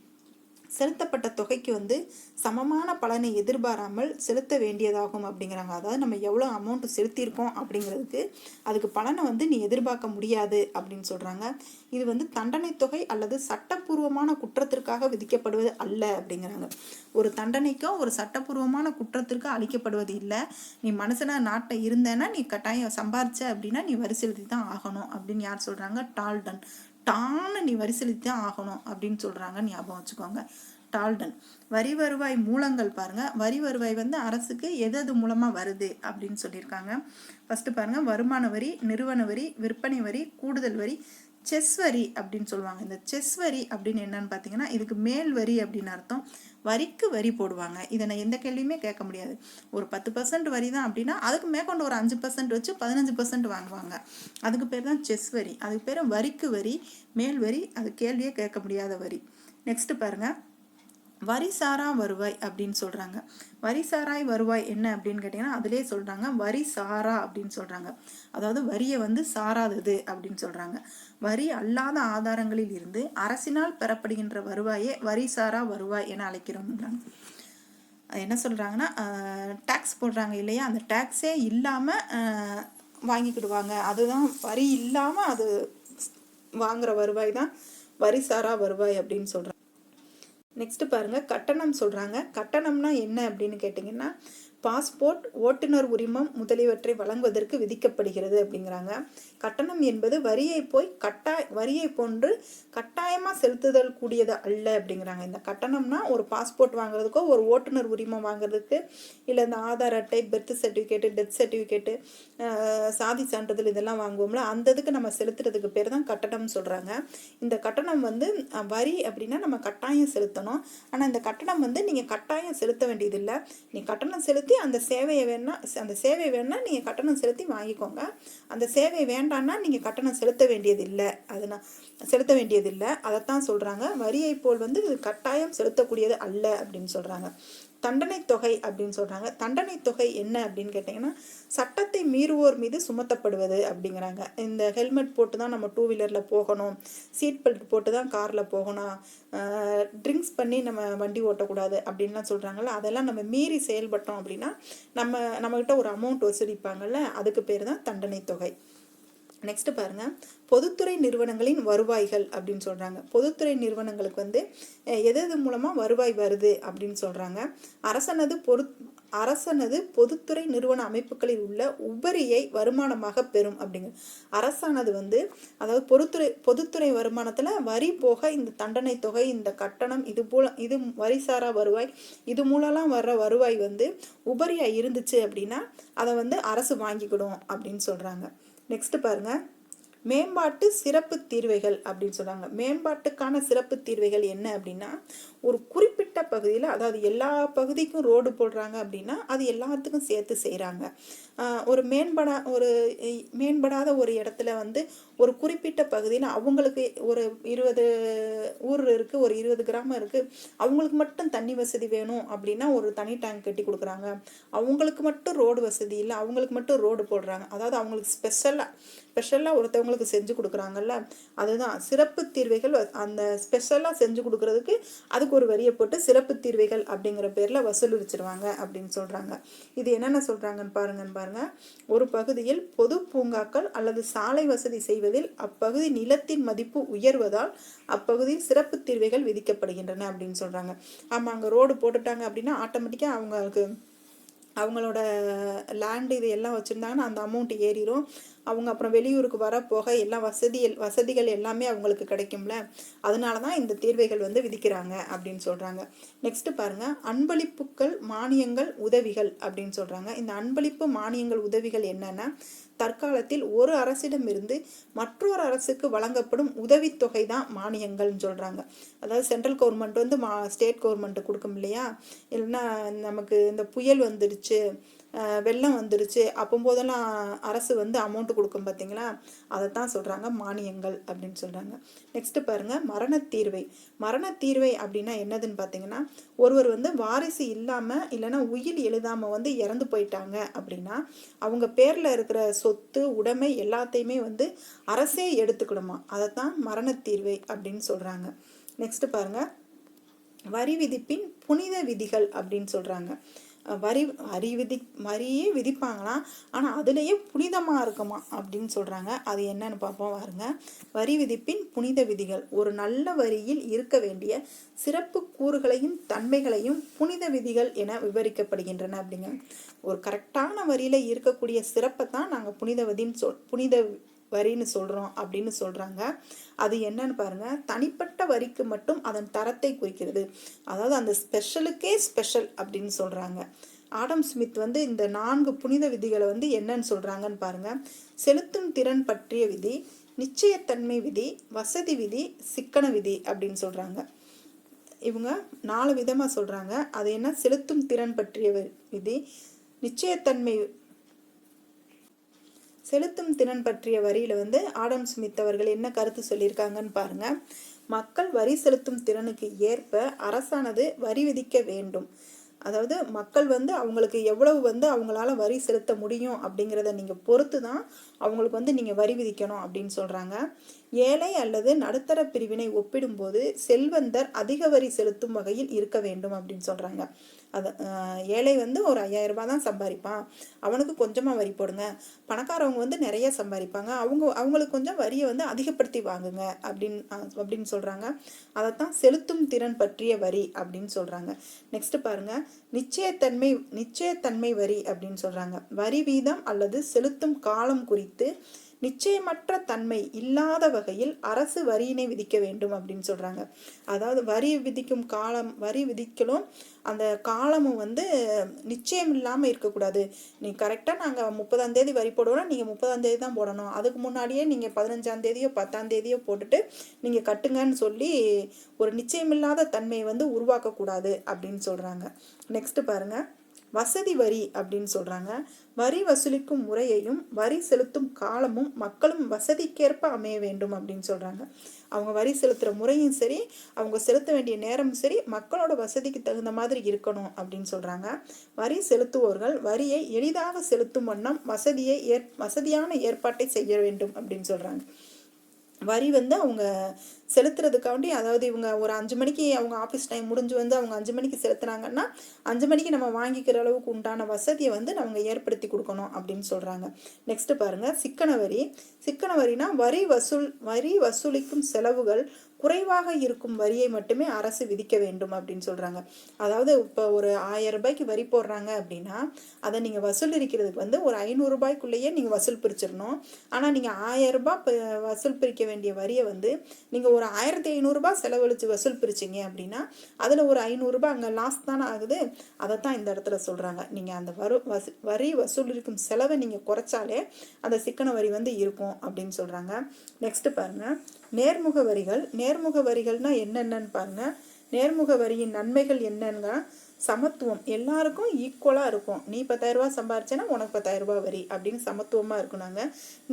செலுத்தப்பட்ட தொகைக்கு வந்து சமமான பலனை எதிர்பாராமல் செலுத்த வேண்டியதாகும் அப்படிங்கிறாங்க. அதாவது நம்ம எவ்வளோ அமௌண்ட் செலுத்தியிருக்கோம் அப்படிங்கிறதுக்கு அதுக்கு பலனை வந்து நீ எதிர்பார்க்க முடியாது அப்படின்னு சொல்கிறாங்க இது வந்து தண்டனை தொகை அல்லது சட்டப்பூர்வமான குற்றத்திற்காக விதிக்கப்படுவது அல்ல அப்படிங்கிறாங்க. ஒரு தண்டனைக்கோ ஒரு சட்டப்பூர்வமான குற்றத்திற்கு அளிக்கப்படுவது இல்லை. நீ மனுஷனா நாட்டை இருந்தேன்னா நீ கட்டாயம் சம்பாரிச்ச அப்படின்னா நீ வரி செலுத்தி தான் ஆகணும் அப்படின்னு யார் சொல்கிறாங்க டால்டன். தானே நீ வரி செலுத்தி தான் ஆகணும் அப்படின்னு சொல்கிறாங்க ஞாபகம் வச்சுக்கோங்க. டால்டன் வரி வருவாய் மூலங்கள் பாருங்க. வரி வருவாய் வந்து அரசுக்கு எது எது மூலமாக வருது அப்படின்னு சொல்லியிருக்காங்க. ஃபஸ்ட்டு பாருங்கள் வருமான வரி நிறுவன வரி விற்பனை வரி கூடுதல் வரி செஸ் வரி அப்படின்னு சொல்லுவாங்க. இந்த செஸ் வரி அப்படின்னு என்னன்னு பார்த்தீங்கன்னா இதுக்கு மேல் வரி அப்படின்னு அர்த்தம். வரிக்கு வரி போடுவாங்க. இதை நான் எந்த கேள்வியுமே கேட்க முடியாது. ஒரு பத்து பர்சன்ட் வரி தான் அப்படின்னா அதுக்கு மேற்கொண்டு ஒரு அஞ்சு பர்சன்ட் வச்சு பதினஞ்சு பர்சன்ட் வாங்குவாங்க. அதுக்கு பேர் தான் செஸ் வரி அதுக்கு பேர் வரிக்கு வரி மேல் வரி அது கேள்வியே கேட்க முடியாத வரி. நெக்ஸ்ட் பாருங்க. வரி சாரா வருவாய் அப்படின்னு சொல்கிறாங்க வரி சாராய் வருவாய் என்ன அப்படின்னு கேட்டிங்கன்னா அதிலே சொல்கிறாங்க வரி சாரா அப்படின்னு சொல்கிறாங்க அதாவது வரியை வந்து சாராதது அப்படின்னு சொல்கிறாங்க வரி அல்லாத ஆதாரங்களில் இருந்து அரசினால் பெறப்படுகின்ற வருவாயே வரி சாரா வருவாய் என அழைக்கிறோம்ன்றாங்க. என்ன சொல்கிறாங்கன்னா டேக்ஸ் போடுறாங்க இல்லையா? அந்த டேக்ஸே இல்லாமல் வாங்கிக்கிடுவாங்க. அதுதான் வரி இல்லாமல் அது வாங்குற வருவாய் தான் வரிசாரா வருவாய் அப்படின்னு சொல்கிறாங்க நெக்ஸ்ட் பாருங்க கட்டணம் சொல்றாங்க. கட்டணம்னா என்ன அப்படின்னு கேட்டிங்கன்னா பாஸ்போர்ட் ஓட்டுநர் உரிமம் முதலியவற்றை வழங்குவதற்கு விதிக்கப்படுகிறது அப்படிங்கிறாங்க. கட்டணம் என்பது வரியை போய் கட்டாய வரியை போன்று கட்டாயமாக செலுத்துதல் கூடியது அல்ல அப்படிங்கிறாங்க. இந்த கட்டணம்னா ஒரு பாஸ்போர்ட் வாங்குறதுக்கோ ஒரு ஓட்டுநர் உரிமம் வாங்குறதுக்கு இல்லை இந்த ஆதார் அட்டை பெர்த் சர்டிஃபிகேட்டு டெத் சர்டிஃபிகேட்டு சாதி சான்றிதழ் இதெல்லாம் வாங்குவோம்ல அந்த இதுக்கு நம்ம செலுத்துறதுக்கு பேர் தான் கட்டணம்னு சொல்கிறாங்க இந்த கட்டணம் வந்து வரி அப்படின்னா நம்ம கட்டாயம் செலுத்தணும். ஆனால் இந்த கட்டணம் வந்து நீங்கள் கட்டாயம் செலுத்த வேண்டியதில்லை. நீ கட்டணம் செலுத்த செலுத்தி அந்த சேவையை வேணால் அந்த சேவை வேணால் நீங்கள் கட்டணம் செலுத்தி வாங்கிக்கோங்க. அந்த சேவை வேண்டான்னா நீங்கள் கட்டணம் செலுத்த வேண்டியதில்லை. அது நான் செலுத்த வேண்டியதில்லை. அதைத்தான் சொல்கிறாங்க வரியை போல் வந்து கட்டாயம் செலுத்தக்கூடியது அல்ல அப்படின்னு சொல்கிறாங்க தண்டனை தொகை அப்படின்னு சொல்கிறாங்க தண்டனை தொகை என்ன அப்படின்னு கேட்டிங்கன்னா சட்டத்தை மீறுவோர் மீது சுமத்தப்படுவது அப்படிங்கிறாங்க. இந்த ஹெல்மெட் போட்டு தான் நம்ம டூ வீலரில் போகணும். சீட் பெல்ட் போட்டு தான் காரில் போகணும். ட்ரிங்க்ஸ் பண்ணி நம்ம வண்டி ஓட்டக்கூடாது அப்படின்லாம் சொல்கிறாங்கல்ல அதெல்லாம் நம்ம மீறி செயல்பட்டோம் அப்படின்னா நம்ம நம்மக்கிட்ட ஒரு அமௌண்ட் வசூலிப்பாங்கல்ல. அதுக்கு பேர் தான் தண்டனை தொகை. நெக்ஸ்ட்டு பாருங்கள் பொதுத்துறை நிறுவனங்களின் வருவாய்கள் அப்படின்னு சொல்கிறாங்க பொதுத்துறை நிறுவனங்களுக்கு வந்து எது எது மூலமாக வருவாய் வருது அப்படின்னு சொல்கிறாங்க அரசனது பொரு அரசனது பொதுத்துறை நிறுவன அமைப்புகளில் உள்ள உபரியை வருமானமாக பெறும் அப்படிங்க அரசானது வந்து அதாவது பொதுத்துறை பொதுத்துறை வருமானத்தில் வரி போக இந்த தண்டனை தொகை இந்த கட்டணம் இது போல இது வரிசாரா வருவாய் இது மூலம்லாம் வர்ற வருவாய் வந்து உபரியாக இருந்துச்சு அப்படின்னா அதை வந்து அரசு வாங்கிக்கிடும் அப்படின்னு சொல்கிறாங்க நெக்ஸ்ட்டு பாருங்கள் மேம்பாட்டு சிறப்பு தீர்வைகள் அப்படின்னு சொல்கிறாங்க மேம்பாட்டுக்கான சிறப்பு தீர்வைகள் என்ன அப்படின்னா ஒரு குறிப்பிட்ட பகுதியில் அதாவது எல்லா பகுதிக்கும் ரோடு போடுறாங்க அப்படின்னா அது எல்லாத்துக்கும் சேர்த்து செய்கிறாங்க ஒரு மேம்படா ஒரு மேம்படாத ஒரு இடத்துல வந்து ஒரு குறிப்பிட்ட பகுதியில் அவங்களுக்கு ஒரு இருபது ஊர் இருக்குது ஒரு இருபது கிராமம் இருக்குது அவங்களுக்கு மட்டும் தண்ணி வசதி வேணும் அப்படின்னா ஒரு தனி டேங்க் கட்டி கொடுக்குறாங்க. அவங்களுக்கு மட்டும் ரோடு வசதி இல்லை அவங்களுக்கு மட்டும் ரோடு போடுறாங்க. அதாவது அவங்களுக்கு ஸ்பெஷலாக ஸ்பெஷலாக ஒருத்தவங்களுக்கு செஞ்சு கொடுக்குறாங்கல்ல அதுதான். சிறப்பு தீர்வைகள் வ- அந்த ஸ்பெஷலாக செஞ்சு கொடுக்குறதுக்கு அதுக்கு ஒரு வரியை போட்டு சிறப்பு தீர்வைகள் அப்படிங்கிற பேரில் வசூலிச்சிருவாங்க அப்படின்னு சொல்கிறாங்க இது என்னென்ன சொல்கிறாங்கன்னு பாருங்கன்னு சொல்கிறாங்க ஒரு பகுதியில் பொது பூங்காக்கள் அல்லது சாலை வசதி செய்வதில் அப்பகுதி நிலத்தின் மதிப்பு உயர்வதால் அப்பகுதியில் சிறப்பு தீர்வைகள் விதிக்கப்படுகின்றன அப்படின்னு சொல்கிறாங்க ஆமாம் அங்கே ரோடு போட்டுட்டாங்க அப்படின்னா ஆட்டோமேட்டிக்காக அவங்களுக்கு அவங்களோட லேண்டு இது எல்லாம் வச்சுருந்தாங்கன்னா அந்த அமௌண்ட் ஏறிடும் அவங்க அப்புறம் வெளியூருக்கு வர போக எல்லா வசதி வசதிகள் எல்லாமே அவங்களுக்கு கிடைக்கும்ல. அதனால தான் இந்த தீர்வைகள் வந்து விதிக்கிறாங்க அப்படின்னு சொல்கிறாங்க நெக்ஸ்ட்டு பாருங்க. அன்பளிப்புகள் மானியங்கள் உதவிகள் அப்படின்னு சொல்கிறாங்க இந்த அன்பளிப்பு மானியங்கள் உதவிகள் என்னென்னா தற்காலத்தில் ஒரு அரசிடமிருந்து மற்றொரு அரசுக்கு வழங்கப்படும் உதவித்தொகை தான் மானியங்கள்னு சொல்கிறாங்க அதாவது சென்ட்ரல் கவர்மெண்ட் வந்து மா ஸ்டேட் கவர்மெண்ட்டு கொடுக்கும் இல்லையா? இல்லைன்னா நமக்கு இந்த புயல் வந்துடுச்சு வெள்ளம் வந்துருச்சு. அப்போம்போதெல்லாம் அரசு வந்து அமௌண்ட் கொடுக்கும் பார்த்தீங்களா அதை தான் சொல்கிறாங்க மானியங்கள் அப்படின்னு சொல்கிறாங்க நெக்ஸ்ட்டு பாருங்கள் மரண தீர்வை மரண தீர்வை அப்படின்னா என்னதுன்னு பார்த்தீங்கன்னா ஒருவர் வந்து வாரிசு இல்லாமல் இல்லைன்னா உயில் எழுதாமல் வந்து இறந்து போயிட்டாங்க அப்படின்னா அவங்க பேரில் இருக்கிற சொத்து உடைமை எல்லாத்தையுமே வந்து அரசே எடுத்துக்கணுமா? அதை தான் மரண தீர்வை அப்படின்னு சொல்கிறாங்க நெக்ஸ்ட்டு பாருங்க. வரி விதிப்பின் புனித விதிகள் அப்படின்னு சொல்கிறாங்க வரி வரி விதி வரியே விதிப்பாங்களாம் ஆனால் அதுலேயே புனிதமாக இருக்குமா அப்படின்னு சொல்கிறாங்க அது என்னன்னு பார்ப்போம் பாருங்க. வரி விதிப்பின் புனித விதிகள். ஒரு நல்ல வரியில் இருக்க வேண்டிய சிறப்பு கூறுகளையும் தன்மைகளையும் புனித விதிகள் என விவரிக்கப்படுகின்றன அப்படிங்க. ஒரு கரெக்டான வரியில் இருக்கக்கூடிய சிறப்பை தான் நாங்கள் புனித விதின்னு சொல் புனித வரின்னு சொல்கிறோம் அப்படின்னு சொல்கிறாங்க அது என்னன்னு பாருங்கள் தனிப்பட்ட வரிக்கு மட்டும் அதன் தரத்தை குறிக்கிறது. அதாவது அந்த ஸ்பெஷலுக்கே ஸ்பெஷல் அப்படின்னு சொல்கிறாங்க ஆடம் ஸ்மித் வந்து இந்த நான்கு புனித விதிகளை வந்து என்னன்னு சொல்கிறாங்கன்னு பாருங்க. செலுத்தும் திறன் பற்றிய விதி நிச்சயத்தன்மை விதி வசதி விதி சிக்கன விதி அப்படின்னு சொல்கிறாங்க இவங்க நாலு விதமாக சொல்கிறாங்க அது என்ன? செலுத்தும் திறன் பற்றிய விதி நிச்சயத்தன்மை செலுத்தும் திறன் பற்றிய வரியில் வந்து ஆடம் ஸ்மித் அவர்கள் என்ன கருத்து சொல்லியிருக்காங்கன்னு பாருங்கள் மக்கள் வரி செலுத்தும் திறனுக்கு ஏற்ப அரசானது வரி விதிக்க வேண்டும். அதாவது மக்கள் வந்து அவங்களுக்கு எவ்வளவு வந்து அவங்களால வரி செலுத்த முடியும் அப்படிங்கிறத நீங்கள் பொறுத்து தான் அவங்களுக்கு வந்து நீங்கள் வரி விதிக்கணும் அப்படின்னு சொல்கிறாங்க ஏழை அல்லது நடுத்தர பிரிவினை ஒப்பிடும்போது செல்வந்தர் அதிக வரி செலுத்தும் வகையில் இருக்க வேண்டும் அப்படின்னு சொல்கிறாங்க அதை ஏழை வந்து ஒரு ஐயாயிரம் தான் சம்பாதிப்பான் அவனுக்கு கொஞ்சமாக வரி போடுங்க. பணக்காரவங்க வந்து நிறைய சம்பாதிப்பாங்க அவங்க அவங்களுக்கு கொஞ்சம் வரியை வந்து அதிகப்படுத்தி வாங்குங்க அப்படின்னு அப்படின்னு சொல்கிறாங்க அதைத்தான் செலுத்தும் திறன் பற்றிய வரி அப்படின்னு சொல்கிறாங்க நெக்ஸ்ட்டு பாருங்க. நிச்சயத்தன்மை நிச்சயத்தன்மை வரி அப்படின்னு சொல்கிறாங்க வரி வீதம் அல்லது செலுத்தும் காலம் குறித்து நிச்சயமற்ற தன்மை இல்லாத வகையில் அரசு வரியினை விதிக்க வேண்டும் அப்படின்னு சொல்கிறாங்க அதாவது வரி விதிக்கும் காலம் வரி விதிக்கலும் அந்த காலமும் வந்து நிச்சயம் இல்லாமல் இருக்கக்கூடாது. நீ கரெக்டாக நாங்கள் முப்பதாம் தேதி வரி போடுவோம் நீங்கள் முப்பதாம் தேதி தான் போடணும். அதுக்கு முன்னாடியே நீங்கள் பதினஞ்சாம் தேதியோ பத்தாம் தேதியோ போட்டுட்டு நீங்கள் கட்டுங்கன்னு சொல்லி ஒரு நிச்சயமில்லாத தன்மையை வந்து உருவாக்கக்கூடாது அப்படின்னு சொல்கிறாங்க நெக்ஸ்ட் பாருங்கள் வசதி வரி அப்படின்னு சொல்கிறாங்க வரி வசூலிக்கும் முறையையும் வரி செலுத்தும் காலமும் மக்களும் வசதிக்கேற்ப அமைய வேண்டும் அப்படின்னு சொல்கிறாங்க அவங்க வரி செலுத்துகிற முறையும் சரி அவங்க செலுத்த வேண்டிய நேரமும் சரி மக்களோட வசதிக்கு தகுந்த மாதிரி இருக்கணும் அப்படின்னு சொல்கிறாங்க வரி செலுத்துவோர்கள் வரியை எளிதாக செலுத்தும் வண்ணம் வசதியை ஏற் வசதியான ஏற்பாட்டை செய்ய வேண்டும் அப்படின்னு சொல்கிறாங்க வரி வந்து அவங்க செலுத்துறதுக்காண்டி அதாவது இவங்க ஒரு அஞ்சு மணிக்கு அவங்க ஆஃபீஸ் டைம் முடிஞ்சு வந்து அவங்க அஞ்சு மணிக்கு செலுத்துனாங்கன்னா அஞ்சு மணிக்கு நம்ம வாங்கிக்கிற அளவுக்கு உண்டான வசதியை வந்து அவங்க ஏற்படுத்தி கொடுக்கணும் அப்படின்னு சொல்கிறாங்க நெக்ஸ்ட் பாருங்கள் சிக்கன வரி. சிக்கன வரினா வரி வசூல் வரி வசூலிக்கும் செலவுகள் குறைவாக இருக்கும் வரியை மட்டுமே அரசு விதிக்க வேண்டும் அப்படின்னு சொல்கிறாங்க அதாவது இப்போ ஒரு ஆயிரம் ரூபாய்க்கு வரி போடுறாங்க அப்படின்னா அதை நீங்கள் வசூல் இருக்கிறதுக்கு வந்து ஒரு ஐநூறுரூபாய்க்குள்ளேயே நீங்கள் வசூல் பிரிச்சிடணும். ஆனால் நீங்கள் ஆயிரம் ரூபாய் வசூல் பிரிக்க வேண்டிய வரியை வந்து நீங்கள் ஒரு ஆயிரத்தி ஐநூறுரூபா செலவழித்து வசூல் பிரிச்சிங்க அப்படின்னா அதில் ஒரு ஐநூறுரூபா அங்கே லாஸ் தானே ஆகுது. அதைத்தான் இந்த இடத்துல சொல்கிறாங்க நீங்கள் அந்த வரு வசூ வரி வசூல் இருக்கும் செலவை நீங்கள் குறைச்சாலே அந்த சிக்கன வரி வந்து இருக்கும் அப்படின்னு சொல்கிறாங்க நெக்ஸ்ட்டு பாருங்கள் நேர்முக வரிகள். நேர்முக வரிகள்னால் என்னென்னு பாருங்க. நேர்முக வரியின் நன்மைகள் என்னன்னா சமத்துவம். எல்லாருக்கும் ஈக்குவலாக இருக்கும். நீ பத்தாயிரரூபா சம்பாரிச்சேன்னா உனக்கு பத்தாயிரம் வரி அப்படின்னு சமத்துவமாக இருக்குனாங்க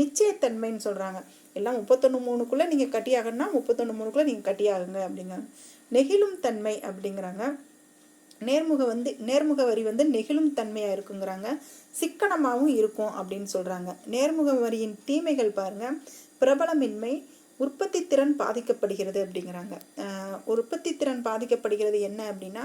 நிச்சயத்தன்மைன்னு சொல்கிறாங்க எல்லாம் முப்பத்தொன்று மூணுக்குள்ளே நீங்கள் கட்டியாகணும்னா முப்பத்தொன்று மூணுக்குள்ளே நீங்கள் கட்டியாகுங்க அப்படிங்கிறாங்க நெகிழும் தன்மை அப்படிங்கிறாங்க. நேர்முக வந்து நேர்முக வரி வந்து நெகிழும் தன்மையாக இருக்குங்கிறாங்க. சிக்கனமாகவும் இருக்கும் அப்படின்னு சொல்கிறாங்க நேர்முக வரியின் தீமைகள் பாருங்க. பிரபலமின்மை உற்பத்தி திறன் பாதிக்கப்படுகிறது அப்படிங்கிறாங்க. உற்பத்தி திறன் பாதிக்கப்படுகிறது என்ன அப்படின்னா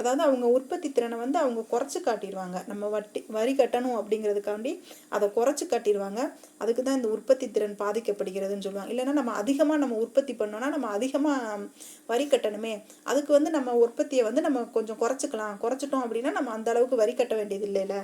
அதாவது அவங்க உற்பத்தி திறனை வந்து அவங்க குறைச்சி காட்டிடுவாங்க. நம்ம வட்டி வரி கட்டணும் அப்படிங்கிறதுக்காண்டி அதை குறைச்சி காட்டிடுவாங்க. அதுக்கு தான் இந்த உற்பத்தி திறன் பாதிக்கப்படுகிறதுன்னு சொல்லுவாங்க. இல்லைன்னா நம்ம அதிகமாக நம்ம உற்பத்தி பண்ணோன்னா நம்ம அதிகமாக வரி கட்டணுமே. அதுக்கு வந்து நம்ம உற்பத்தியை வந்து நம்ம கொஞ்சம் குறைச்சிக்கலாம். குறைச்சிட்டோம் அப்படின்னா நம்ம அந்த அளவுக்கு வரி கட்ட வேண்டியது இல்லைல்ல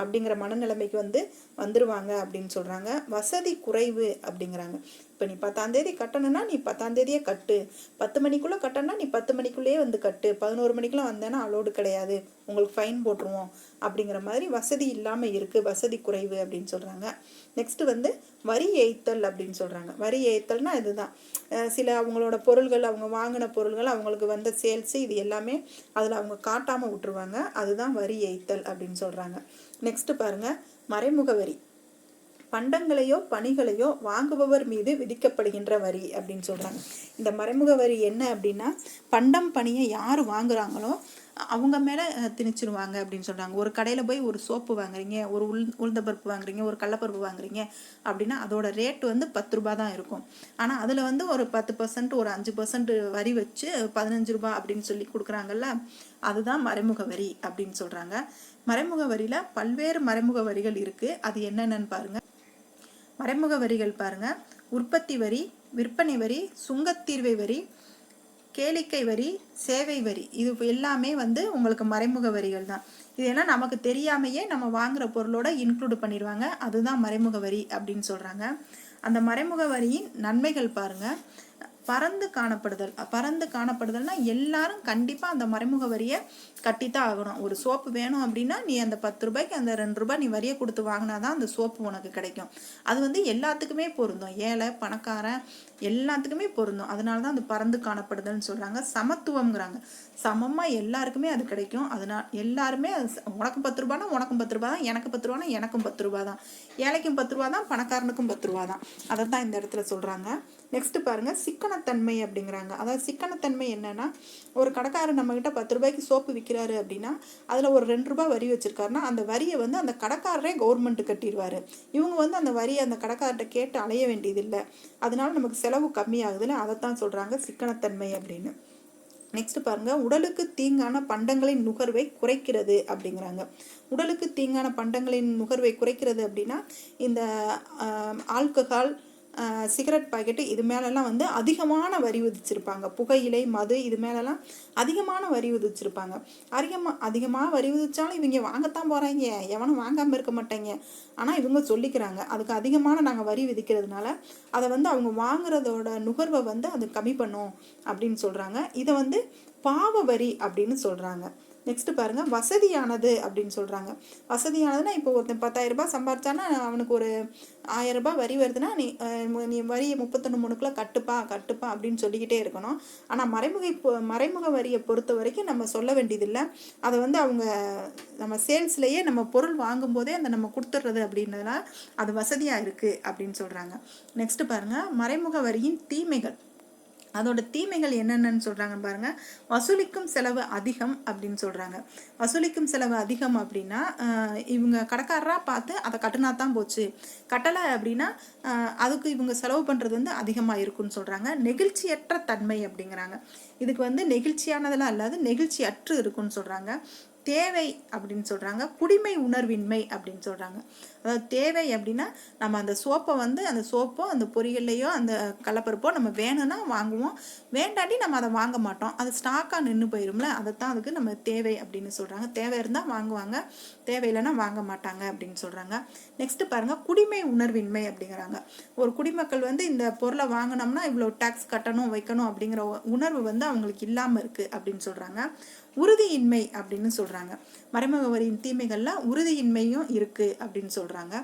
அப்படிங்கிற மனநிலைமைக்கு வந்து வந்துடுவாங்க அப்படின்னு சொல்கிறாங்க வசதி குறைவு அப்படிங்கிறாங்க. இப்போ நீ பத்தாம் தேதி கட்டணும்னா நீ பத்தாம் தேதியே கட்டு. பத்து மணிக்குள்ளே கட்டணும்னா நீ பத்து மணிக்குள்ளேயே வந்து கட்டு. பதினோரு மணிக்கெலாம் வந்தேன்னா அலோடு கிடையாது. உங்களுக்கு ஃபைன் போட்டுருவோம். அப்படிங்கிற மாதிரி வசதி இல்லாமல் இருக்குது வசதி குறைவு அப்படின்னு சொல்கிறாங்க நெக்ஸ்ட்டு வந்து வரி ஏய்த்தல் அப்படின்னு சொல்கிறாங்க வரி ஏய்த்தல்னா இதுதான். சில அவங்களோட பொருள்கள் அவங்க வாங்கின பொருள்கள் அவங்களுக்கு வந்த சேல்ஸு இது எல்லாமே அதில் அவங்க காட்டாமல் விட்டுருவாங்க. அதுதான் வரி ஏய்த்தல் அப்படின்னு சொல்கிறாங்க நெக்ஸ்ட்டு பாருங்கள் மறைமுக வரி. பண்டங்களையோ பணிகளையோ வாங்குபவர் மீது விதிக்கப்படுகின்ற வரி அப்படின்னு சொல்கிறாங்க இந்த மறைமுக வரி என்ன அப்படின்னா பண்டம் பணியை யார் வாங்குறாங்களோ அவங்க மேலே திணிச்சிருவாங்க அப்படின்னு சொல்கிறாங்க ஒரு கடையில் போய் ஒரு சோப்பு வாங்குறீங்க ஒரு உள் உளுந்த பருப்பு வாங்குறீங்க ஒரு கடலப்பருப்பு வாங்குறீங்க அப்படின்னா அதோட ரேட் வந்து பத்து ரூபா தான் இருக்கும். ஆனால் அதில் வந்து ஒரு பத்து பர்சன்ட் ஒரு அஞ்சு பர்சன்ட் வரி வச்சு பதினஞ்சு ரூபா அப்படின்னு சொல்லி கொடுக்குறாங்கல்ல அதுதான் மறைமுக வரி அப்படின்னு சொல்கிறாங்க மறைமுக வரியில் பல்வேறு மறைமுக வரிகள் இருக்குது அது என்னென்னு பாருங்கள் மறைமுக வரிகள் பாருங்கள் உற்பத்தி வரி விற்பனை வரி சுங்கத்தீர்வை வரி கேளிக்கை வரி சேவை வரி. இது எல்லாமே வந்து உங்களுக்கு மறைமுக வரிகள் தான். இதெல்லாம் நமக்கு தெரியாமையே நம்ம வாங்குகிற பொருளோட இன்க்ளூடு பண்ணிடுவாங்க அதுதான் மறைமுக வரி அப்படின்னு சொல்கிறாங்க அந்த மறைமுக வரியின் நன்மைகள் பாருங்க. பறந்து காணப்படுதல். பறந்து காணப்படுதல்னா எல்லாரும் கண்டிப்பாக அந்த மறைமுக வரியை கட்டித்தான் ஆகணும். ஒரு சோப்பு வேணும் அப்படின்னா நீ அந்த பத்து ரூபாய்க்கு அந்த ரெண்டு ரூபாய் நீ வரியை கொடுத்து வாங்கினா தான் அந்த சோப்பு உனக்கு கிடைக்கும். அது வந்து எல்லாத்துக்குமே பொருந்தும். ஏழை பணக்காரன் எல்லாத்துக்குமே பொருந்தும். அதனால தான் அது பறந்து காணப்படுதல்னு சொல்கிறாங்க சமத்துவங்கிறாங்க சமமாக எல்லாருக்குமே அது கிடைக்கும். அதனால் எல்லாருமே அது உனக்கு பத்து ரூபானா உனக்கும் பத்து ரூபா தான். எனக்கு பத்து ரூபானா எனக்கும் பத்து ரூபா தான். ஏழைக்கும் பத்து ரூபா தான். பணக்காரனுக்கும் பத்து ரூபா தான். அதை தான் இந்த இடத்துல சொல்கிறாங்க நெக்ஸ்ட் பாருங்க சிக்கனத்தன்மை அப்படிங்கிறாங்க. அதாவது சிக்கனத்தன்மை என்னன்னா ஒரு கடைக்காரர் நம்மக்கிட்ட பத்து ரூபாய்க்கு சோப்பு விற்கிறாரு அப்படின்னா அதில் ஒரு ரெண்டு ரூபாய் வரி வச்சிருக்காருன்னா அந்த வரியை வந்து அந்த கடைக்காரரே கவர்மெண்ட் கட்டிடுவார். இவங்க வந்து அந்த வரியை அந்த கடைக்காரர்கிட்ட கேட்டு அலைய வேண்டியதில்லை. அதனால நமக்கு செலவு கம்மியாகுதுன்னு அதைத்தான் சொல்கிறாங்க சிக்கனத்தன்மை அப்படின்னு. நெக்ஸ்ட் பாருங்க உடலுக்கு தீங்கான பண்டங்களின் நுகர்வை குறைக்கிறது அப்படிங்கிறாங்க. உடலுக்கு தீங்கான பண்டங்களின் நுகர்வை குறைக்கிறது அப்படின்னா இந்த ஆல்கஹால் சிகரெட் பாக்கெட்டு இது மேலெல்லாம் வந்து அதிகமான வரி விதிச்சிருப்பாங்க. புகையிலை மது இது மேலெல்லாம் அதிகமான வரி விதிச்சிருப்பாங்க. அதிகமாக அதிகமாக வரி விதித்தாலும் இவங்க வாங்கத்தான் போகிறாங்க எவனும் வாங்காமல் இருக்க மாட்டாங்க ஆனால் இவங்க சொல்லிக்கிறாங்க. அதுக்கு அதிகமான நாங்கள் வரி விதிக்கிறதுனால அதை வந்து அவங்க வாங்குறதோட நுகர்வை வந்து அது கம்மி பண்ணும் அப்படின்னு சொல்கிறாங்க இதை வந்து பாவ வரி அப்படின்னு சொல்கிறாங்க நெக்ஸ்ட் பாருங்க வசதியானது அப்படின்னு சொல்றாங்க. வசதியானதுன்னா இப்போ ஒருத்தன் பத்தாயிரம் ரூபாய் சம்பாரிச்சானா அவனுக்கு ஒரு ஆயிரம் ரூபாய் வரி வருதுன்னா நீ நீ வரியை முப்பத்தொன்று மூணுக்குள்ள கட்டுப்பா கட்டுப்பா அப்படின்னு சொல்லிக்கிட்டே இருக்கணும். ஆனால் மறைமுக மறைமுக வரியை பொறுத்த வரைக்கும் நம்ம சொல்ல வேண்டியதில்லை. அதை வந்து அவங்க நம்ம சேல்ஸ்லேயே நம்ம பொருள் வாங்கும்போதே அந்த நம்ம கொடுத்துட்றது அப்படின்றதுனால அது வசதியாக இருக்குது அப்படின்னு சொல்கிறாங்க நெக்ஸ்ட் பாருங்க மறைமுக வரியின் தீமைகள். அதோட தீமைகள் என்னென்னு சொல்கிறாங்கன்னு பாருங்கள் வசூலிக்கும் செலவு அதிகம் அப்படின்னு சொல்கிறாங்க வசூலிக்கும் செலவு அதிகம் அப்படின்னா இவங்க கடைக்காரராக பார்த்து அதை கட்டினா தான் போச்சு. கட்டலை அப்படின்னா அதுக்கு இவங்க செலவு பண்ணுறது வந்து அதிகமாக இருக்குன்னு சொல்கிறாங்க நெகிழ்ச்சியற்ற தன்மை அப்படிங்கிறாங்க. இதுக்கு வந்து நெகிழ்ச்சியானதெல்லாம் இல்லாது நெகிழ்ச்சியற்று இருக்குன்னு சொல்கிறாங்க தேவை அப்படின்னு சொல்கிறாங்க குடிமை உணர்வின்மை அப்படின்னு சொல்கிறாங்க அதாவது தேவை அப்படின்னா நம்ம அந்த சோப்பை வந்து அந்த சோப்போ அந்த பொரியல்லையோ அந்த கலப்பருப்போ நம்ம வேணும்னா வாங்குவோம். வேண்டாட்டி நம்ம அதை வாங்க மாட்டோம். அது ஸ்டாக்காக நின்று போயிரும்ல அதைத்தான் அதுக்கு நம்ம தேவை அப்படின்னு சொல்கிறாங்க தேவை இருந்தால் வாங்குவாங்க தேவையில்லைன்னா வாங்க மாட்டாங்க அப்படின்னு சொல்கிறாங்க நெக்ஸ்ட்டு பாருங்கள் குடிமை உணர்வின்மை அப்படிங்கிறாங்க. ஒரு குடிமக்கள் வந்து இந்த பொருளை வாங்கினோம்னா இவ்வளோ டேக்ஸ் கட்டணும் வைக்கணும் அப்படிங்கிற உணர்வு வந்து அவங்களுக்கு இல்லாமல் இருக்குது அப்படின்னு சொல்கிறாங்க உறுதியின்மை அப்படின்னு சொல்கிறாங்க மறைமுக வரியின் தீமைகளில் உறுதியின்மையும் இருக்குது அப்படின்னு சொல்கிறாங்க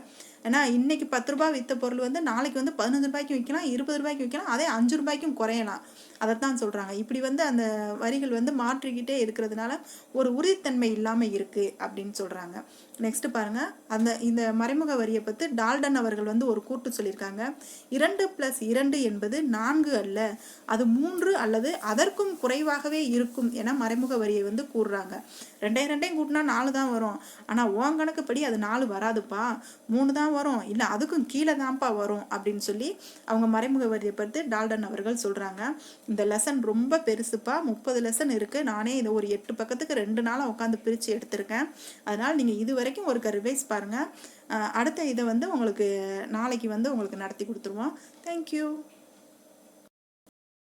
ஏன்னா இன்றைக்கி பத்து ரூபாய் விற்ற பொருள் வந்து நாளைக்கு வந்து பதினஞ்சு ரூபாய்க்கு விற்கலாம் இருபது ரூபாய்க்கு விற்கலாம் அதே அஞ்சு ரூபாய்க்கும் குறையலாம். அதைத்தான் சொல்கிறாங்க இப்படி வந்து அந்த வரிகள் வந்து மாற்றிக்கிட்டே இருக்கிறதுனால ஒரு உறுதித்தன்மை இல்லாமல் இருக்குது அப்படின்னு சொல்கிறாங்க நெக்ஸ்ட் பாருங்க. அந்த இந்த மறைமுக வரியை பத்தி டால்டன் அவர்கள் வந்து ஒரு கூட்டு சொல்லியிருக்காங்க. இரண்டு பிளஸ் இரண்டு என்பது நான்கு அல்ல. அது மூன்று அல்லது அதற்கும் குறைவாகவே இருக்கும் என மறைமுக வரியை வந்து கூறுறாங்க. ரெண்டையும் ரெண்டையும் கூட்டினா நாலு தான் வரும். ஆனா ஓன் கணக்குப்படி அது நாலு வராதுப்பா. மூணு தான் வரும். இல்லை அதுக்கும் கீழே தான்ப்பா வரும் அப்படின்னு சொல்லி அவங்க மறைமுக வரியை பற்றி டால்டன் அவர்கள் சொல்றாங்க. இந்த லெசன் ரொம்ப பெருசுப்பா. முப்பது லெசன் இருக்கு. நானே இதை ஒரு எட்டு பக்கத்துக்கு ரெண்டு நாளாக உட்காந்து பிரிச்சு எடுத்திருக்கேன். அதனால நீங்க இதுவரை வரைக்கும் ஒரு ரிவைஸ் பாருங்க. அடுத்த இதை வந்து உங்களுக்கு நாளைக்கு வந்து உங்களுக்கு நடத்தி கொடுத்துருவோம். தேங்க்யூ